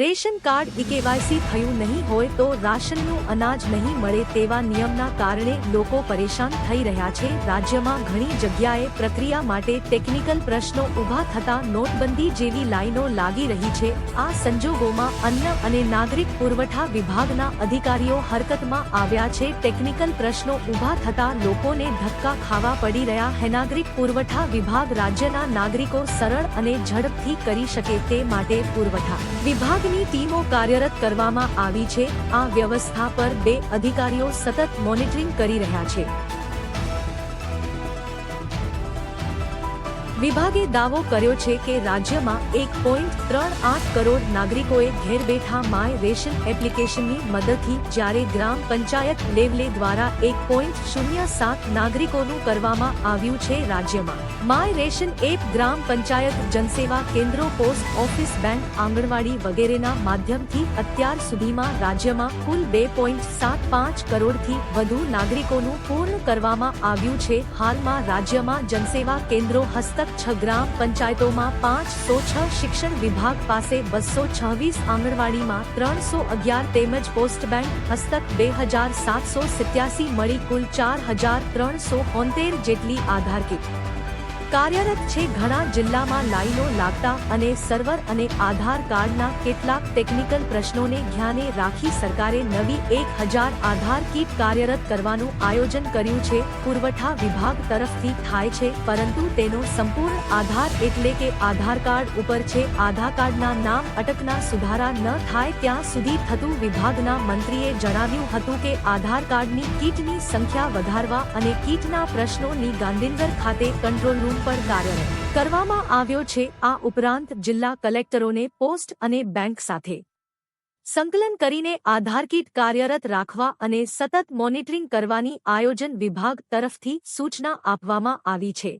Ration card eKYC થયું નહીં હોય તો રાશનનું અનાજ નહીં મળે તેવા નિયમના કારણે લોકો પરેશાન થઈ રહ્યા છે. રાજ્યમાં ઘણી જગ્યાએ પ્રક્રિયા માટે ટેકનિકલ પ્રશ્નો ઊભા થતા નોટબંધી જેવી લાઈનો લાગી રહી છે. આ સંજોગોમાં અન્ન અને નાગરિક પુરવઠા વિભાગના અધિકારીઓ હરકતમાં આવ્યા છે. ટેકનિકલ પ્રશ્નો ઊભા થતા લોકોને ધક્કા ખાવા પડી રહ્યા હે. નાગરિક પુરવઠા વિભાગ રાજ્યના નાગરિકો સરળ અને ઝડપથી કરી શકે તે માટે પુરવઠા વિભાગની ટીમો કાર્યરત કરવામાં આવી છે. આ વ્યવસ્થા પર બે અધિકારીઓ સતત મોનિટરિંગ કરી રહ્યા છે. વિભાગે દાવો કર્યો છે કે રાજ્યમાં એક પોઈન્ટ ત્રણ આઠ કરોડ નાગરિકોએ ઘેર બેઠા માય રેશન એપ્લિકેશનની મદદથી જ્યારે ગ્રામ પંચાયત લેવલે દ્વારા એક પોઈન્ટ શૂન્ય સાત નાગરિકોનું કરવામાં આવ્યું છે રાજ્યમાં. My ration app gram panchayat જનસેવા કેન્દ્રો, પોસ્ટ ઓફિસ બેંક, આંગણવાડી વગેરેના માધ્યમથી અત્યાર સુધીમાં રાજ્યમાં કુલ બે પોઈન્ટ સાત પાંચ કરોડથી વધુ નાગરિકોનું પૂર્ણ કરવામાં આવ્યું છે. હાલમાં રાજ્યમાં જનસેવા કેન્દ્રો હસ્તક છ ગ્રામ પંચાયતોમાં પાંચસો છ શિક્ષણ વિભાગ પાસે બસો છવ્વીસ આંગણવાડીમાં ત્રણસો અગિયાર તેમજ પોસ્ટ બેંક હસ્તક બે હજાર સાતસો સિત્યાસી મળી કુલ ચાર હજાર ત્રણસો હોંતેર જેટલી આધાર કીટ. કાર્યરત છે ઘણા જિલ્લામાં લાઈનો લાગતા અને સર્વર અને આધાર કાર્ડના કેટલાક ટેકનિકલ પ્રશ્નોને ધ્યાને રાખી સરકારે નવી એક હજાર આધાર કીટ કાર્યરત કરવાનું આયોજન કર્યું છે. પુરવઠા વિભાગ તરફથી થાય છે, પરંતુ તેનો સંપૂર્ણ આધાર એટલે કે આધાર કાર્ડ ઉપર છે. આધાર કાર્ડના નામ અટકના સુધારા ન થાય ત્યાં સુધી થતું વિભાગના મંત્રીએ જણાવ્યું હતું કે આધાર કાર્ડની કીટની સંખ્યા વધારવા અને કીટના પ્રશ્નોની ગાંધીનગર ખાતે કંટ્રોલ રૂમ પર કાર્યરત કરવામાં આવ્યો છે આ ઉપરાંત જિલ્લા કલેક્ટરોને પોસ્ટ અને બેંક સાથે સંકલન કરીને આધારકીટ કાર્યરત રાખવા અને સતત મોનિટરિંગ કરવાની આયોજન વિભાગ તરફથી સૂચના આપવામાં આવી છે.